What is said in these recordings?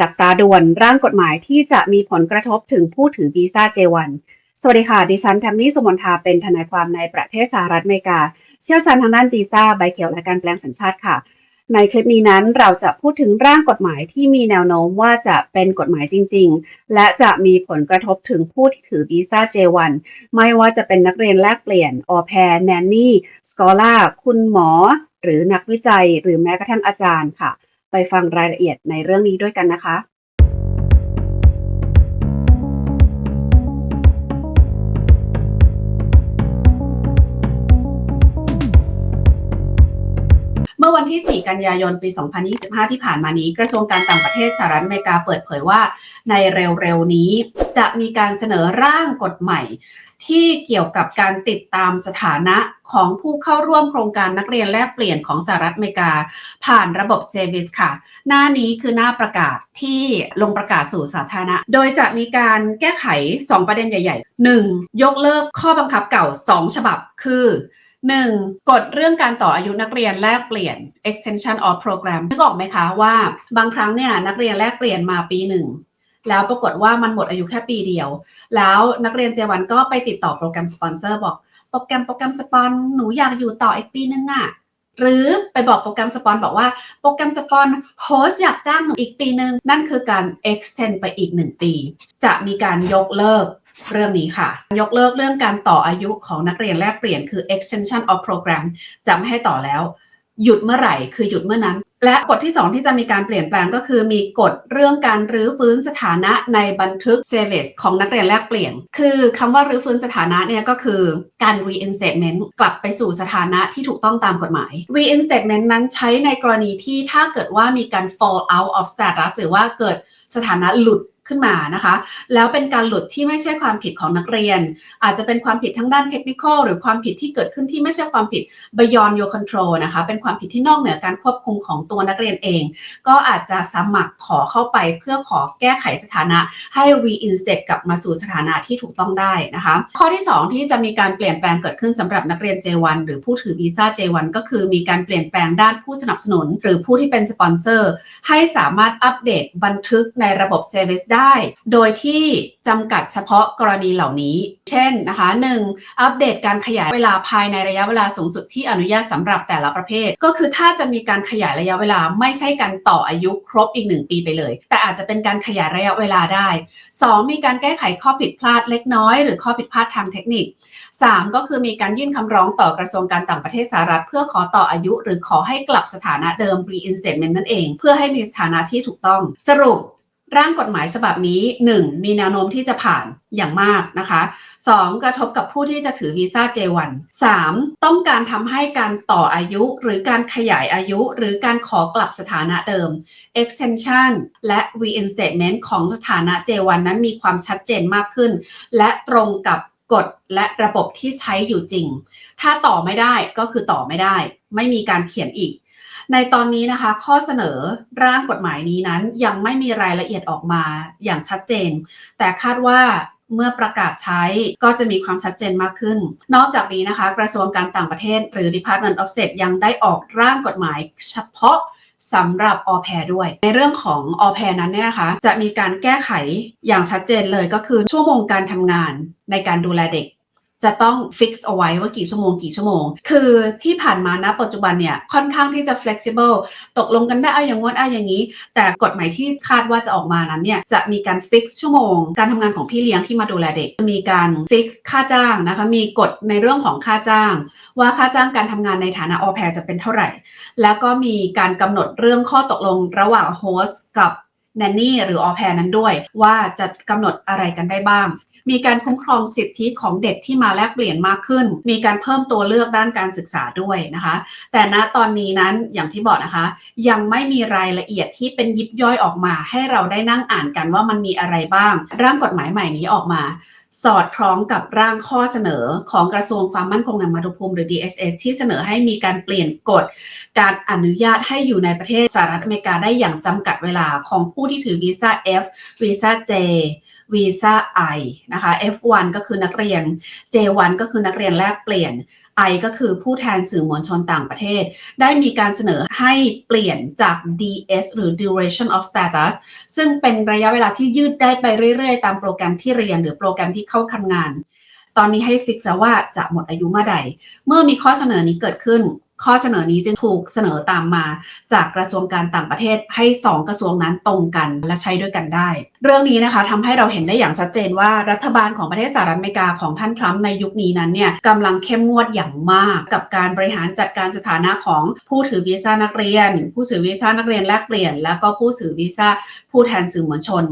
จับตาด่วนร่างกฎหมายที่จะมีผลกระทบถึงผู้ถือวีซ่า J1 สวัสดีค่ะ ดิฉันแทมมี่สุมนทาเป็นทนายความในประเทศสหรัฐอเมริกา เชี่ยวชาญทางด้านวีซ่าใบเขียวและการแปลงสัญชาติค่ะ ในคลิปนี้นั้นเราจะพูดถึงร่างกฎหมายที่มีแนวโน้มว่าจะเป็นกฎหมายจริง ๆ และจะมีผลกระทบถึงผู้ที่ถือวีซ่า J1 ไม่ว่าจะเป็นนักเรียนแลกเปลี่ยน ออแพรแนนนี่ สกอล่า คุณหมอ หรือนักวิจัย หรือแม้กระทั่งอาจารย์ค่ะ ไปฟังรายละเอียดในเรื่องนี้ด้วยกันนะคะ อวันที่ 4 กันยายน ปี 2025 ที่ผ่านมานี้ กระทรวงการต่างประเทศสหรัฐอเมริกาเปิดเผยว่า ในเร็วๆ นี้จะมีการเสนอร่างกฎใหม่ที่เกี่ยวกับการติดตามสถานะของผู้เข้าร่วมโครงการนักเรียนแลกเปลี่ยนของสหรัฐอเมริกา ผ่านระบบเซวิสค่ะ หน้านี้คือหน้าประกาศที่ลงประกาศสู่สาธารณะ โดยจะมีการแก้ไข 2 ประเด็นใหญ่ ๆ 1. ยกเลิกข้อบังคับเก่า 2 ฉบับคือ 1. กฎเรื่องการต่ออายุนักเรียนแลกเปลี่ยน extension of program นึกออกไหมคะว่าบางครั้งเนี่ยนักเรียนแลกเปลี่ยนมาปีหนึ่งแล้วปรากฏว่ามันหมดอายุแค่ปีเดียว แล้วนักเรียนเจวันก็ไปติดต่อโปรแกรมสปอนเซอร์บอกโปรแกรมโปรแกรมสปอนหนูอยากอยู่ต่ออีกปีนึงอะหรือไปบอกโปรแกรมสปอนบอกว่าโปรแกรมสปอนโฮสอยากจ้างหนูอีกปีนึง นั่นคือการ extend ไปอีก 1 ปี จะมีการยกเลิก เรื่องนี้ค่ะ ยกเลิกเรื่องการต่ออายุของนักเรียนแลกเปลี่ยนคือ extension of program จะไม่ให้ต่อแล้ว หยุดเมื่อไหร่คือหยุดเมื่อนั้น และกฎที่ 2 ที่จะมีการเปลี่ยนแปลงก็คือมีกฎเรื่องการรื้อฟื้นสถานะในบันทึก service ของนักเรียนแลกเปลี่ยน คือคำว่ารื้อฟื้นสถานะเนี่ยก็คือการ reinstatement กลับไปสู่สถานะที่ถูกต้องตามกฎหมาย reinstatement นั้นใช้ในกรณีที่ถ้าเกิดว่ามีการ fall out of status หรือว่าเกิดสถานะหลุด ขึ้นมานะคะ แล้วเป็นการหลุดที่ไม่ใช่ความผิดของนักเรียน อาจจะเป็นความผิดทั้งด้านเทคนิคหรือความผิดที่เกิดขึ้นที่ไม่ใช่ความผิด beyond your control นะคะเป็นความผิดที่นอกเหนือการควบคุมของตัวนักเรียนเอง ก็อาจจะสมัครขอเข้าไปเพื่อขอแก้ไขสถานะให้ reinstate กลับมาสู่สถานะที่ถูกต้องได้นะคะ ข้อที่ 2 ที่จะมีการเปลี่ยนแปลงเกิดขึ้นสำหรับนักเรียน J1 หรือผู้ถือวีซ่า J1 ก็คือมีการเปลี่ยนแปลงด้านผู้สนับสนุน หรือผู้ที่เป็นสปอนเซอร์ให้สามารถอัปเดตบันทึกในระบบ Service ได้ โดยที่จำกัดเฉพาะกรณีเหล่านี้ เช่นนะคะ 1. อัปเดตการขยายเวลาภายในระยะเวลาสูงสุดที่อนุญาตสำหรับแต่ละประเภท ก็คือถ้าจะมีการขยายระยะเวลาไม่ใช่การต่ออายุครบอีก 1 ปีไปเลย แต่อาจจะเป็นการขยายระยะเวลาได้ 2. มีการแก้ไขข้อผิดพลาดเล็กน้อย หรือข้อผิดพลาดทางเทคนิค 3. ก็คือมีการยื่นคำร้องต่อกระทรวงการต่างประเทศสหรัฐ เพื่อขอต่ออายุ หรือขอให้กลับสถานะเดิม reinstatement นั่นเอง เพื่อให้มีสถานะที่ถูกต้อง สรุป ร่างกฎหมายฉบับนี้ 1. มีแนวโน้มที่จะผ่านอย่างมากนะคะ 2. กระทบกับผู้ที่จะถือวีซ่า J1 3. ต้องการทำให้การต่ออายุหรือการขยายอายุ หรือการขอกลับสถานะเดิม extension และ reinstatement ของสถานะ J1 นั้นมีความชัดเจนมากขึ้น และตรงกับ กฎและระบบที่ใช้อยู่จริง ถ้าต่อไม่ได้ก็คือต่อไม่ได้ ไม่มีการเขียนอีก ในตอนนี้นะคะ ข้อเสนอร่างกฎหมายนี้นั้นยังไม่มีรายละเอียดออกมาอย่างชัดเจน แต่คาดว่าเมื่อประกาศใช้ก็จะมีความชัดเจนมากขึ้น นอกจากนี้นะคะ กระทรวงการต่างประเทศ หรือ Department of State ยังได้ออกร่างกฎหมายเฉพาะ สำหรับออแพรด้วย ในเรื่องของออแพรนั้นเนี่ยนะคะจะมีการแก้ไขอย่างชัดเจนเลยก็คือชั่วโมงการทำงานในการดูแลเด็ก จะต้องฟิกซ์เอาไว้ว่ากี่ชั่วโมงกี่ชั่วโมง คือที่ผ่านมานะปัจจุบันเนี่ยค่อนข้างที่จะ flexible ตกลงกันได้เอาอย่างงดเอาอย่างนี้ แต่กฎหมายที่คาดว่าจะออกมานั้นเนี่ยจะมีการฟิกซ์ชั่วโมง การทำงานของพี่เลี้ยงที่มาดูแลเด็ก มีการฟิกซ์ค่าจ้างนะคะมีกฎในเรื่องของค่าจ้าง ว่าค่าจ้างการทำงานในฐานะออแพรจะเป็นเท่าไหร่ แล้วก็มีการกำหนดเรื่องข้อตกลงระหว่างโฮสต์กับแนนนี่หรือออแพรนั้นด้วย ว่าจะกำหนดอะไรกันได้บ้าง มีการคุ้มครองสิทธิของเด็กที่มาแลกเปลี่ยนมากขึ้น มีการเพิ่มตัวเลือกด้านการศึกษาด้วยนะคะ แต่ณตอนนี้นั้นอย่างที่บอกนะคะ ยังไม่มีรายละเอียดที่เป็นยิบย่อยออกมา ให้เราได้นั่งอ่านกันว่ามันมีอะไรบ้าง ร่างกฎหมายใหม่นี้ออกมาสอดคล้องกับร่างข้อเสนอของกระทรวงความมั่นคงแห่งมาตุภูมิหรือ DSS ที่เสนอให้มีการเปลี่ยนกฎ การอนุญาตให้อยู่ในประเทศสหรัฐอเมริกาได้อย่างจำกัดเวลาของผู้ที่ถือวีซ่า F วีซ่า J วีซ่า I นะคะนะคะ F1 ก็คือนักเรียน J1 ก็คือนักเรียนแลกเปลี่ยน I ก็คือผู้แทนสื่อมวลชนต่างประเทศ ได้มีการเสนอให้เปลี่ยนจาก DS หรือ duration of status ซึ่งเป็นระยะเวลาที่ยืดได้ไปเรื่อยๆ ตามโปรแกรมที่เรียนหรือโปรแกรมที่เข้าทำงาน ตอนนี้ให้ฟิกซะว่าจะหมดอายุเมื่อใด เมื่อมีข้อเสนอนี้เกิดขึ้น ข้อเสนอนี้จึงถูกเสนอตามมาจากกระทรวงการต่างประเทศให้ 2 กระทรวงนั้นตรงกันและใช้ด้วยกันได้ เรื่องนี้นะคะทำให้เราเห็นได้อย่างชัดเจนว่ารัฐบาลของประเทศสหรัฐอเมริกาของท่านทรัมป์ในยุคนี้นั้นเนี่ยกำลังเข้มงวดอย่างมากกับการบริหารจัดการสถานะของผู้ถือวีซ่านักเรียน ผู้ถือวีซ่านักเรียนแลกเปลี่ยน แล้วก็ผู้ถือวีซ่าผู้แทนสื่อมวลชน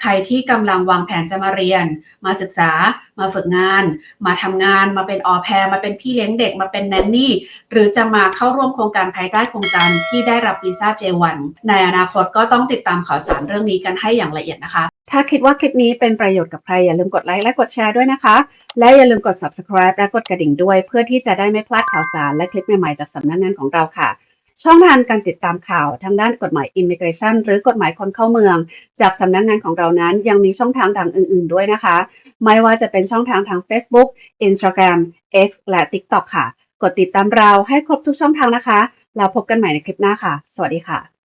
ใครที่กำลังวางแผนจะมาเรียน มาศึกษา มาฝึกงาน มาทำงาน มาเป็นออแพรมาเป็นพี่เลี้ยงเด็กมาเป็นแนนนี่ หรือจะมาเข้าร่วมโครงการภายใต้โครงการที่ได้รับวีซ่า J1 ในอนาคตก็ต้องติดตามข่าวสารเรื่องนี้กันให้อย่างละเอียดนะคะ ถ้าคิดว่าคลิปนี้เป็นประโยชน์กับใคร อย่าลืมกดไลค์และกดแชร์ด้วยนะคะ และอย่าลืมกด subscribe และกดกระดิ่งด้วย เพื่อที่จะได้ไม่พลาดข่าวสารและคลิปใหม่ๆจากสำนักงานของเราค่ะช่องทางการติดตามข่าวทางด้านกฎหมาย Immigration หรือกฎหมายคนเข้าเมือง จากสำนักงานของเรานั้นยังมีช่องทางทางอื่น ๆ ด้วยนะคะ ไม่ว่าจะเป็นช่องทางทาง Facebook Instagram X และ TikTok ค่ะ กดติดตามเราให้ครบทุกช่องทางนะคะ เราพบกันใหม่ในคลิปหน้าค่ะ สวัสดีค่ะ